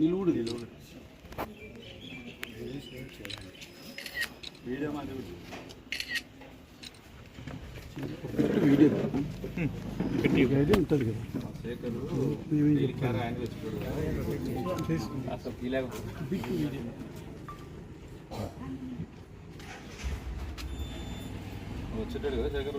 నిలువుడు నిలువుడు. Video మాది video అయితే ఉంటుంది కదా వచ్చేటాడు కదా శేఖర్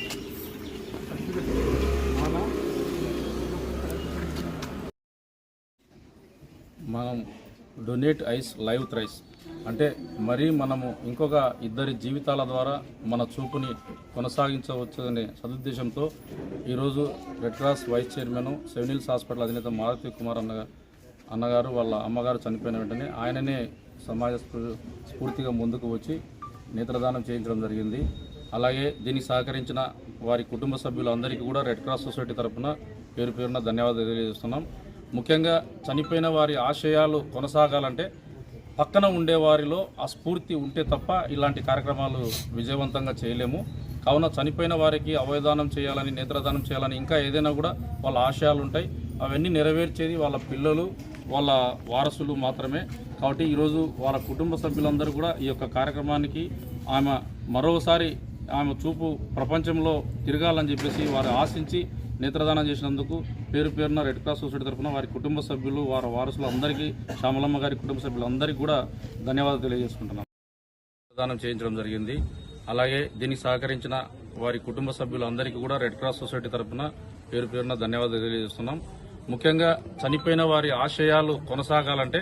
మనం డొనేట్ ఐస్ లైవ్ థ్రైస్ అంటే మరీ మనము ఇంకొక ఇద్దరి జీవితాల ద్వారా మన చూపుని కొనసాగించవచ్చనే సదుద్దేశంతో ఈరోజు red cross vice chairman seven hills hospital అధినేత మారుతి కుమార్ అన్న అన్నగారు వాళ్ళ అమ్మగారు చనిపోయిన వెంటనే ఆయననే సమాజ స్ఫూ- స్ఫూర్తిగా ముందుకు వచ్చి నేత్రదానం చేయించడం జరిగింది. అలాగే దీనికి సహకరించిన వారి కుటుంబ సభ్యులందరికీ కూడా రెడ్ క్రాస్ సొసైటీ తరఫున పేరు పేరున ధన్యవాదాలు తెలియజేస్తున్నాం. ముఖ్యంగా చనిపోయిన వారి ఆశయాలు కొనసాగాలంటే పక్కన ఉండే వారిలో ఆ స్ఫూర్తి ఉంటే తప్ప ఇలాంటి కార్యక్రమాలు విజయవంతంగా చేయలేము. కావున చనిపోయిన వారికి అవయదానం చేయాలని నేత్రదానం చేయాలని ఇంకా ఏదైనా కూడా వాళ్ళ ఆశయాలు ఉంటాయి. అవన్నీ నెరవేర్చేది వాళ్ళ పిల్లలు వాళ్ళ వారసులు మాత్రమే. కాబట్టి ఈరోజు వాళ్ళ కుటుంబ సభ్యులందరూ కూడా ఈ యొక్క కార్యక్రమానికి ఆమె మరోసారి ఆమె చూపు ప్రపంచంలో తిరగాలని చెప్పేసి వారు ఆశించి నేత్రదానం చేసినందుకు పేరు పేరున రెడ్ క్రాస్ సొసైటీ తరఫున వారి కుటుంబ సభ్యులు వారి వారసులు అందరికీ శ్యామలమ్మ గారి కుటుంబ సభ్యులందరికీ కూడా ధన్యవాదాలు తెలియజేసుకుంటున్నాం. దానం చేయించడం జరిగింది. అలాగే దీనికి సహకరించిన వారి కుటుంబ సభ్యులందరికీ కూడా రెడ్ క్రాస్ సొసైటీ తరఫున పేరు పేరున ధన్యవాదాలు తెలియజేస్తున్నాం. ముఖ్యంగా చనిపోయిన వారి ఆశయాలు కొనసాగాలంటే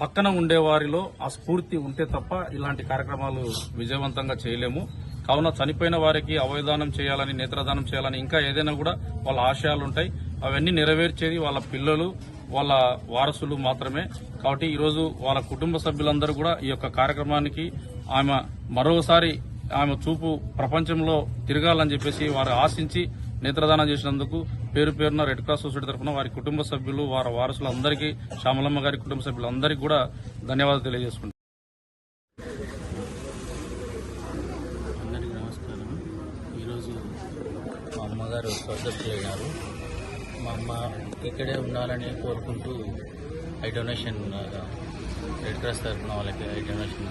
పక్కన ఉండే వారిలో ఆ స్ఫూర్తి ఉంటే తప్ప ఇలాంటి కార్యక్రమాలు విజయవంతంగా చేయలేము. కావున చనిపోయిన వారికి అవయదానం చేయాలని నేత్రదానం చేయాలని ఇంకా ఏదైనా కూడా వాళ్ళ ఆశయాలు ఉంటాయి అవన్నీ నెరవేర్చేది వాళ్ళ పిల్లలు వాళ్ళ వారసులు మాత్రమే. కాబట్టి ఈరోజు వాళ్ళ కుటుంబ సభ్యులందరూ కూడా ఈ యొక్క కార్యక్రమానికి ఆమె మరోసారి ఆమె చూపు ప్రపంచంలో తిరగాలని చెప్పేసి వారు ఆశించి నేత్రదానం చేసినందుకు పేరు పేరున రెడ్ క్రాస్ సొసైటీ తరఫున వారి కుటుంబ సభ్యులు వారి వారసులందరికీ శ్యామలమ్మ గారి కుటుంబ సభ్యులందరికీ కూడా ధన్యవాదాలు తెలియజేసుకుంటారు అందరికీ నమస్కారం ఈరోజు గారు అమ్మగారు స్వర్గస్థులైనారు మా అమ్మ ఇక్కడే ఉండాలని కోరుకుంటూ ఐ డొనేషన్ రెడ్ క్రాస్ తరఫున వాళ్ళకి ఐ డొనేషన్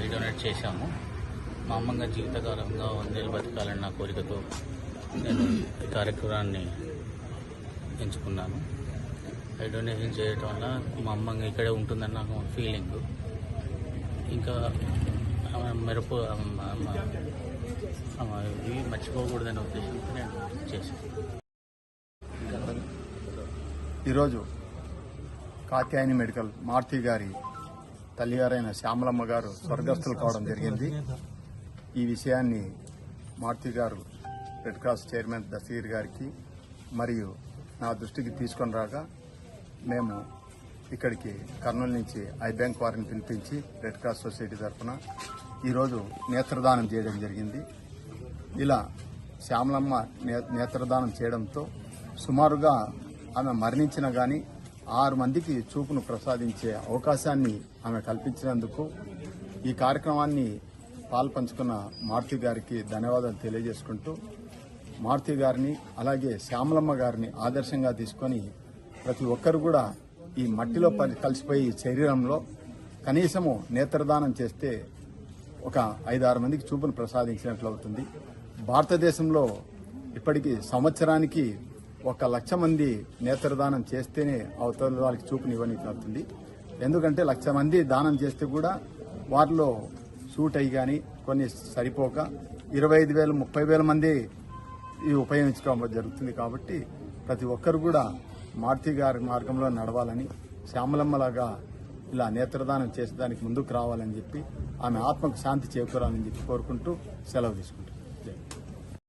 ఐ డొనేట్ చేశాము. మా అమ్మగా జీవితకాలంగా వందేళ్ళు బతకాలని నా కోరికతో నేను ఈ కార్యక్రమాన్ని ఎంచుకున్నాను. ఐ డొనేషన్ చేయటం వల్ల మా అమ్మ ఇక్కడే ఉంటుందని నాకు ఫీలింగ్. ఇంకా మెరుపు ఇవి మర్చిపోకూడదనే ఉద్దేశంతో నేను చేశాను ఈరోజు కాత్యాయని మెడికల్ మారుతి గారి తల్లిగారైన శ్యామలమ్మ గారు స్వర్గస్థులు కావడం జరిగింది. ఈ విషయాన్ని మారుతి గారు రెడ్ క్రాస్ చైర్మన్ దస్తగిరి గారికి మరియు నా దృష్టికి తీసుకొని రాగా మేము ఇక్కడికి కర్నూలు నుంచి ఐ బ్యాంక్ వారిని పిలిపించి రెడ్ క్రాస్ సొసైటీ తరఫున ఈరోజు నేత్రదానం చేయడం జరిగింది. ఇలా శ్యామలమ్మ నే- నేత్రదానం చేయడంతో సుమారుగా ఆమె మరణించిన కానీ ఆరు మందికి చూపును ప్రసాదించే అవకాశాన్ని ఆమె కల్పించినందుకు ఈ కార్యక్రమాన్ని పాల్పంచుకున్న మారుతి గారికి ధన్యవాదాలు తెలియజేసుకుంటూ మారుతి గారిని అలాగే శ్యామలమ్మ గారిని ఆదర్శంగా తీసుకొని ప్రతి ఒక్కరు కూడా ఈ మట్టిలో పలి- కలిసిపోయి శరీరంలో కనీసము నేత్రదానం చేస్తే ఒక ఐదారు మందికి చూపును ప్రసాదించినట్లు అవుతుంది. భారతదేశంలో ఇప్పటికి సంవత్సరానికి ఒక లక్ష మంది నేత్రదానం చేస్తేనే అవతల వాళ్ళకి చూపునివ్వనికి అవుతుంది. ఎందుకంటే లక్ష మంది దానం చేస్తే కూడా వారిలో సూట్ అయ్యి కానీ కొన్ని సరిపోక ఇరవై ఐదు వేలు ముప్పై వేల మంది ఇవి ఉపయోగించుకోవడం జరుగుతుంది కాబట్టి ప్రతి ఒక్కరు కూడా మారుతి గారి మార్గంలో నడవాలని శ్యామలమ్మలాగా ఇలా నేత్రదానం చేసేదానికి ముందుకు రావాలని చెప్పి ఆమె ఆత్మకు శాంతి చేకూరాలని చెప్పి కోరుకుంటూ సెలవు తీసుకుంటాను